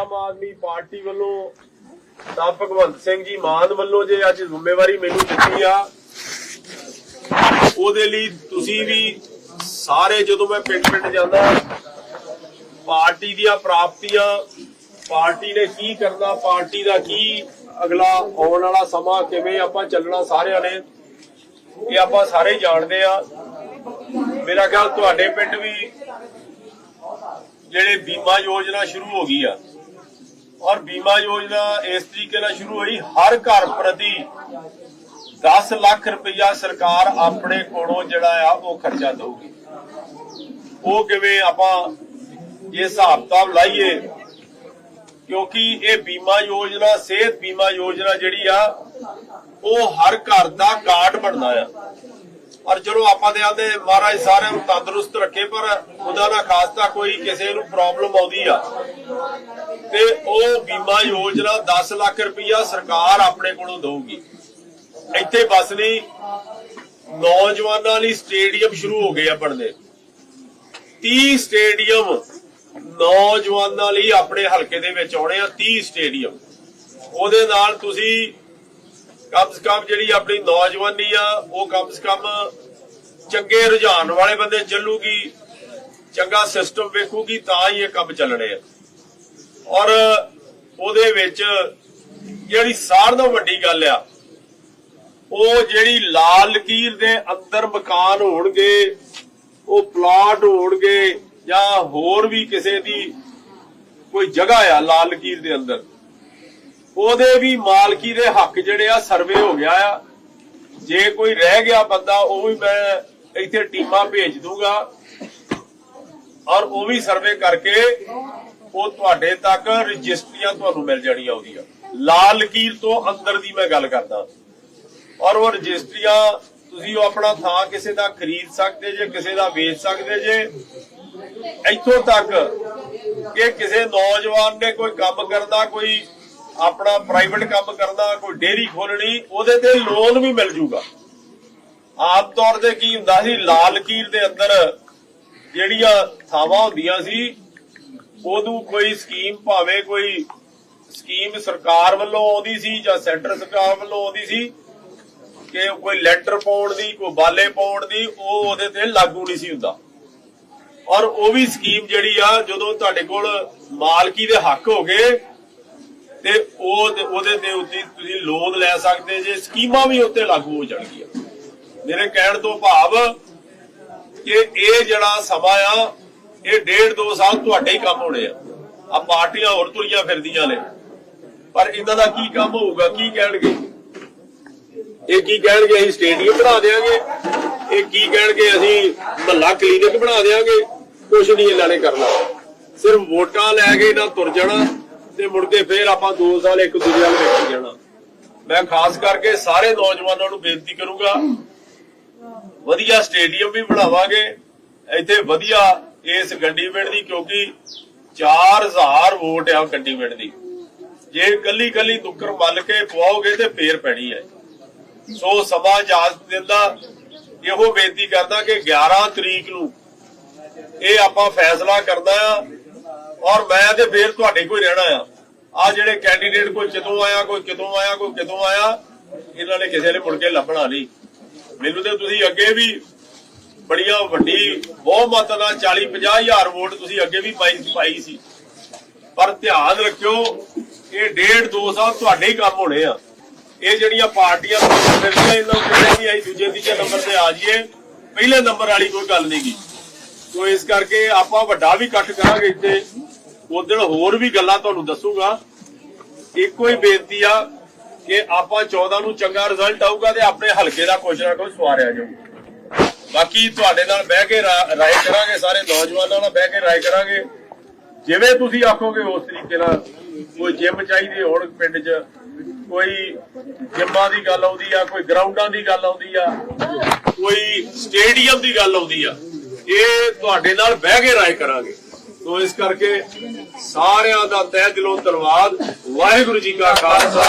Aam Aadmi party ਵੱਲੋਂ ਤਾਂ ਭਗਵੰਤ ਸਿੰਘ ਜੀ ਮਾਨ ਵੱਲੋਂ ਜੇ ਅੱਜ ਜ਼ਿੰਮੇਵਾਰੀ ਮੈਨੂੰ ਦਿੱਤੀ ਆ, ਉਹਦੇ ਲਈ ਤੁਸੀਂ ਵੀ ਸਾਰੇ ਜਦੋਂ ਮੈਂ ਪਿੰਡ ਪਿੰਡ ਜਾਂਦਾ, ਪਾਰਟੀ ਦੀਆਂ ਪ੍ਰਾਪਤੀਆਂ, ਪਾਰਟੀ ਨੇ ਕੀ ਕਰਨਾ, ਪਾਰਟੀ ਦਾ ਕੀ ਅਗਲਾ ਆਉਣ ਵਾਲਾ ਸਮਾਂ, ਕਿਵੇਂ ਆਪਾਂ ਚੱਲਣਾ ਸਾਰਿਆਂ ਨੇ, ਇਹ ਆਪਾਂ ਸਾਰੇ ਜਾਣਦੇ ਆ। ਮੇਰਾ ਖਿਆਲ ਤੁਹਾਡੇ ਪਿੰਡ ਵੀ ਜਿਹੜੇ ਬੀਮਾ ਯੋਜਨਾ ਸ਼ੁਰੂ ਹੋ ਗਈ ਆ। ਔਰ ਬੀਮਾ ਯੋਜਨਾ ਇਸ ਤਰੀਕੇ ਨਾਲ ਸ਼ੁਰੂ ਹੋਈ। ਹਰ ਘਰ ਪ੍ਰਤੀ 10 ਲੱਖ ਰੁਪਇਆ ਸਰਕਾਰ ਆਪਣੇ ਕੋਲੋਂ ਜਿਹੜਾ ਆ, ਉਹ ਖਰਚਾ ਦਊਗੀ। ਉਹ ਕਿਵੇਂ ਆਪਾਂ ਇਹ ਹਿਸਾਬ ਕਿਤਾਬ ਲਾਈਏ? ਕਿਉਂਕਿ ਇਹ ਬੀਮਾ ਯੋਜਨਾ, ਸਿਹਤ ਬੀਮਾ ਯੋਜਨਾ ਜਿਹੜੀ ਆ, ਉਹ ਹਰ ਘਰ ਦਾ ਕਾਰਡ ਬਣਦਾ ਆ। ਔਰ ਚਲੋ ਆਪਾਂ ਦੇ ਆਂਦੇ, ਮਹਾਰਾਜ ਸਾਰਿਆਂ ਨੂੰ ਤੰਦਰੁਸਤ ਰੱਖੇ, ਪਰ ਖੁਦਾ ਨਾ ਖਾਸਤਾ ਕੋਈ ਕਿਸੇ ਨੂੰ ਪ੍ਰੋਬਲਮ ਆਉਂਦੀ ਆ। ਤੇ ਉਹ ਬੀਮਾ ਯੋਜਨਾ 10 ਲੱਖ ਰੁਪਇਆ ਸਰਕਾਰ ਆਪਣੇ ਕੋਲੋਂ ਦਊਗੀ। ਇੱਥੇ ਬਸ ਨਹੀਂ, ਨੌਜਵਾਨਾਂ ਲਈ ਸਟੇਡੀਅਮ ਸ਼ੁਰੂ ਹੋ ਗਏ ਆ ਬਣਦੇ 30 ਸਟੇਡੀਅਮ ਨੌਜਵਾਨਾਂ ਲਈ ਆਪਣੇ ਹਲਕੇ ਦੇ ਵਿੱਚ ਆਉਣੇ ਆ 30 ਸਟੇਡੀਅਮ। ਉਹਦੇ ਨਾਲ ਤੁਸੀਂ ਕਮ ਸੇ ਕਮ ਜਿਹੜੀ ਆਪਣੀ ਨੌਜਵਾਨੀ ਆ, ਉਹ ਕਮ ਸੇ ਕਮ ਚੰਗੇ ਰੁਝਾਨ ਵਾਲੇ ਬੰਦੇ ਚੱਲੂਗੀ, ਚੰਗਾ ਸਿਸਟਮ ਵੇਖੂਗੀ, ਤਾਂ ਹੀ ਇਹ ਕੰਮ ਚੱਲਣੇ ਆ। ਔਰ ਉਹਦੇ ਵਿੱਚ ਜਿਹੜੀ ਸਾਰ ਤੋਂ ਵੱਡੀ ਗੱਲ ਆ, ਉਹ ਜਿਹੜੀ ਲਾਲ ਲਕੀਰ ਦੇ ਅੰਦਰ ਮਕਾਨ ਹੋਣਗੇ, ਉਹ ਪਲਾਟ ਹੋਣਗੇ ਜਾਂ ਹੋਰ ਵੀ ਕਿਸੇ ਦੀ ਕੋਈ ਜਗ੍ਹਾ ਆ ਲਾਲ ਲਕੀਰ ਦੇ ਅੰਦਰ, ਉਹਦੇ ਵੀ ਮਾਲਕੀ ਦੇ ਹੱਕ ਜਿਹੜੇ ਆ ਸਰਵੇ ਹੋ ਗਿਆ ਆ। ਜੇ ਕੋਈ ਰਹਿ ਗਿਆ ਬੰਦਾ, ਉਹ ਵੀ ਮੈਂ ਇੱਥੇ ਟੀਮਾਂ ਭੇਜ ਦੂੰਗਾ। ਔਰ ਉਹ ਵੀ ਸਰਵੇ ਕਰਕੇ ਉਹ ਤੁਹਾਡੇ ਤੱਕ ਰਜਿਸਟਰੀਆਂ ਤੁਹਾਨੂੰ ਮਿਲ ਜਾਣੀਆਂ ਉਹਦੀਆਂ ਲਾਲ ਲਕੀਰ ਤੋਂ ਅੰਦਰ ਦੀ ਮੈਂ ਗੱਲ ਕਰਦਾ। ਔਰ ਉਹ ਰਜਿਸਟਰੀਆਂ ਤੁਸੀਂ ਉਹ ਆਪਣਾ ਥਾਂ ਕਿਸੇ ਦਾ ਖਰੀਦ ਸਕਦੇ ਜੇ, ਕਿਸੇ ਦਾ ਵੇਚ ਸਕਦੇ ਜੇ। ਇੱਥੋਂ ਤੱਕ ਕਿ ਕਿਸੇ ਨੌਜਵਾਨ ਨੇ ਕੋਈ ਕੰਮ ਕਰਦਾ ਕੋਈ ਆਪਣਾ ਪ੍ਰਾਈਵੇਟ ਕੰਮ ਕਰਦਾ ਕੋਈ ਡੇਰੀ ਖੋਲਣੀ ਉਹਦੇ ਤੇ ਲੋਨ ਵੀ ਮਿਲ ਜੂਗਾ। ਆਮ ਤੌਰ ਤੇ ਕੀ ਹੁੰਦਾ ਸੀ, ਲਾਲ ਲਕੀਰ ਦੇ ਅੰਦਰ ਜਿਹੜੀਆਂ ਥਾਵਾਂ ਹੁੰਦੀਆਂ ਸੀ ਉਦੋਂ ਕੋਈ ਸਕੀਮ ਭਾਵੇਂ ਕੋਈ ਸਕੀਮ ਸਰਕਾਰ ਵੱਲੋਂ ਆਉਂਦੀ ਸੀ ਜਾਂ ਸੈਂਟਰ ਸਰਕਾਰ ਵੱਲੋਂ ਆਉਂਦੀ ਸੀ ਕਿ ਕੋਈ ਲੈਂਟਰ ਪਾਉਣ ਦੀ, ਕੋਈ ਬਾਲੇ ਪਾਉਣ ਦੀ, ਉਹ ਉਹਦੇ ਤੇ ਲਾਗੂ ਨਹੀਂ ਸੀ ਹੁੰਦਾ। ਔਰ ਉਹ ਵੀ ਸਕੀਮ ਜਿਹੜੀ ਆ, ਜਦੋਂ ਤੁਹਾਡੇ ਕੋਲ ਮਾਲਕੀ ਦੇ ਹੱਕ ਹੋ ਗਏ, ਤੇ ਉਹ ਤੇ ਉਹਦੇ ਤੇ ਉੱਤੇ ਤੁਸੀਂ ਲੋਨ ਲੈ ਸਕਦੇ ਜੇ, ਸਕੀਮਾਂ ਵੀ ਉੱਤੇ ਲਾਗੂ ਹੋ ਜਾਣਗੀਆਂ। ਮੇਰੇ ਕਹਿਣ ਤੋਂ ਭਾਵ ਕਿ ਇਹ ਜਿਹੜਾ ਸਮਾਂ ਆ ਇਹ ਡੇਢ ਦੋ ਸਾਲ ਤੁਹਾਡੇ ਹੀ ਕੰਮ ਹੋਣੇ ਆ। ਆ ਪਾਰਟੀਆਂ ਹੋਰ ਤੁਰੀਆਂ ਫਿਰਦੀਆਂ ਨੇ। ਪਰ ਇਹਨਾਂ ਦਾ ਕੀ ਕੰਮ ਹੋਊਗਾ, ਕੀ ਕਹਿਣਗੇ? ਇਹ ਕੀ ਕਹਿਣਗੇ, ਅਸੀਂ ਸਟੇਡੀਅਮ ਬਣਾ ਦੇਾਂਗੇ ਇਹ ਕੀ ਕਹਿਣਗੇ, ਅਸੀਂ ਮਹੱਲਾ ਕਲੀਨਿਕ ਬਣਾ ਦੇਾਂਗੇ ਕੁਝ ਨਹੀਂ ਇਹਨਾਂ ਨੇ ਕਰਨਾ। ਸਿਰਫ ਵੋਟਾਂ ਲੈ ਕੇ ਇਹਨਾਂ ਤੁਰ ਜਾਣਾ ਤੇ ਮੁੜ ਕੇ ਫੇਰ ਆਪਾਂ 2 ਸਾਲ ਇੱਕ ਦੂਜੇ ਨਾਲ ਵੇਖੀ ਜਾਣਾ। ਮੈਂ ਖਾਸ ਕਰਕੇ ਸਾਰੇ ਨੌਜਵਾਨਾਂ ਨੂੰ ਬੇਨਤੀ ਕਰੂੰਗਾ, ਵਧੀਆ ਸਟੇਡੀਅਮ ਵੀ ਬਣਾਵਾਂਗੇ। ਇੱਥੇ ਵਧੀਆ ਇਸ ਗੱਡੀ ਪਿੰਡ ਦੀ, ਕਿਉਂਕਿ 4000 ਵੋਟ ਆ ਗੰਡੀ ਪਿੰਡ ਦੀ। ਜੇ ਕੱਲੀ ਕੱਲੀ ਨੁੱਕਰ ਮੱਲ ਕੇ ਪਵਾਓਗੇ ਤੇ ਫੇਰ ਪੈਣੀ ਹੈ। ਸੋ ਸਮਾਂ ਇਜਾਜ਼ਤ ਦਿੰਦਾ ਇਹੋ ਬੇਨਤੀ ਕਰਦਾ ਕਿ 11 ਤਰੀਕ ਨੂੰ ਇਹ ਆਪਾਂ ਫੈਸਲਾ ਕਰਦਾ ਆ ਔਰ ਮੈਂ ਤੇ ਫੇਰ ਤੁਹਾਡੇ ਕੋਈ ਰਹਿਣਾ ਆ। ਆ ਜਿਹੜੇ ਕੈਂਡੀਡੇਟ ਕੋਈ ਕਿਤੋਂ ਆਇਆ, ਕੋਈ ਕਿਤੋਂ ਆਇਆ, ਕੋਈ ਕਿਤੋਂ ਆਇਆ, ਇਹਨਾਂ ਨੇ ਕਿਸੇ ਨੇ ਮੁੜ ਕੇ ਲੱਭਣਾ ਨਹੀਂ। ਮੈਨੂੰ ਤੇ ਤੁਸੀਂ ਅੱਗੇ ਵੀ ਬੜੀਆਂ ਵੱਡੀ ਬਹੁਮਤ ਨਾਲ 40 50 ਹਜ਼ਾਰ ਵੋਟ ਤੁਸੀਂ ਅੱਗੇ ਵੀ ਪਾਈ ਪਾਈ ਸੀ। ਪਰ ਧਿਆਨ ਰੱਖਿਓ, ਇਹ ਡੇਢ ਦੋ ਸਾਲ ਤੁਹਾਡੇ ਹੀ ਕੰਮ ਹੋਣੇ ਆ। ਇਹ ਜਿਹੜੀਆਂ ਪਾਰਟੀਆਂ ਫਿਰਦੀਆਂ ਇਹਨਾਂ ਨੂੰ ਕਹਿੰਦੇ ਵੀ ਅਸੀਂ ਦੂਜੇ ਤੀਜੇ ਨੰਬਰ ਤੇ ਆ ਜਾਈਏ। ਪਹਿਲੇ ਨੰਬਰ ਵਾਲੀ ਕੋਈ ਗੱਲ ਨਹੀਂ ਗੀ। ਸੋ ਇਸ ਕਰਕੇ ਆਪਾਂ ਵੱਡਾ ਵੀ ਇਕੱਠ ਕਰਾਂਗੇ ਇੱਥੇ। ਉਦੋਂ ਹੋਰ ਵੀ ਗੱਲਾਂ ਤੁਹਾਨੂੰ ਦੱਸੂਗਾ। ਇੱਕੋ ਹੀ ਬੇਨਤੀ ਆ ਕਿ ਆਪਾਂ 14 ਨੂੰ ਚੰਗਾ ਰਿਜ਼ਲਟ ਆਊਗਾ ਤੇ ਆਪਣੇ ਹਲਕੇ ਦਾ ਕੁਛ ਨਾ ਕੁਛ ਸਵਾਰਿਆ ਜਾਊਗਾ। ਬਾਕੀ ਤੁਹਾਡੇ ਨਾਲ ਬਹਿ ਕੇ ਰਾਏ ਕਰਾਂਗੇ, ਸਾਰੇ ਨੌਜਵਾਨਾਂ ਨਾਲ ਬਹਿ ਕੇ ਰਾਏ ਕਰਾਂਗੇ। ਜਿਵੇਂ ਤੁਸੀਂ ਆਖੋਗੇ, ਉਸ ਤਰੀਕੇ ਨਾਲ ਕੋਈ ਜਿਮ ਚਾਹੀਦੇ ਹੋਣ ਪਿੰਡ 'ਚ, ਕੋਈ ਜਿੰਮਾਂ ਦੀ ਗੱਲ ਆਉਂਦੀ ਆ, ਕੋਈ ਗਰਾਊਂਡਾਂ ਦੀ ਗੱਲ ਆਉਂਦੀ ਆ, ਕੋਈ ਸਟੇਡੀਅਮ ਦੀ ਗੱਲ ਆਉਂਦੀ ਆ, ਇਹ ਤੁਹਾਡੇ ਨਾਲ ਬਹਿ ਕੇ ਰਾਏ ਕਰਾਂਗੇ। ਸੋ ਇਸ ਕਰਕੇ ਸਾਰਿਆਂ ਦਾ ਤਹਿ ਦਿਲੋਂ ਧੰਨਵਾਦ। ਵਾਹਿਗੁਰੂ ਜੀ ਕਾ ਖਾਲਸਾ।